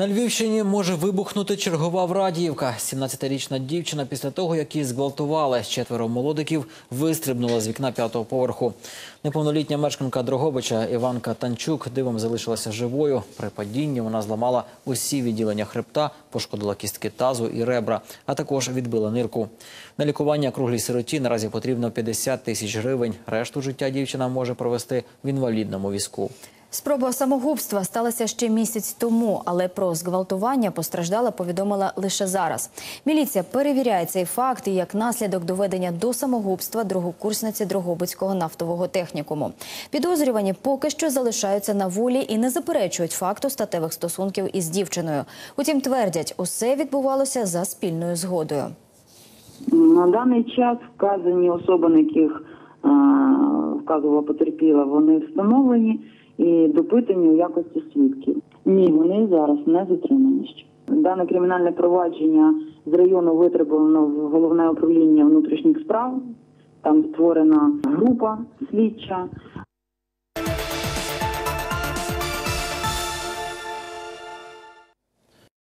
На Львівщині може вибухнути чергова Врадіївка. 17-річна дівчина після того, як її зґвалтували, четверо молодиків вистрибнула з вікна п'ятого поверху. Неповнолітня мешканка Дрогобича Іванка Танчук дивом залишилася живою. При падінні вона зламала усі відділення хребта, пошкодила кістки тазу і ребра, а також відбила нирку. На лікування круглій сироті наразі потрібно 50 тисяч гривень. Решту життя дівчина може провести в інвалідному візку. Спроба самогубства сталася ще місяць тому, але про зґвалтування постраждала повідомила лише зараз. Міліція перевіряє цей факт і як наслідок доведення до самогубства другокурсниці Дрогобицького нафтового технікуму. Підозрювані поки що залишаються на волі і не заперечують факту статевих стосунків із дівчиною. Утім, твердять, усе відбувалося за спільною згодою. На даний час вказані особи, на яких вказувала потерпіла, вони встановлені і допитані у якості свідків. Ні, вони зараз не затримані. ще. Дане кримінальне провадження з району витребувано в головне управління внутрішніх справ. Там створена група слідча.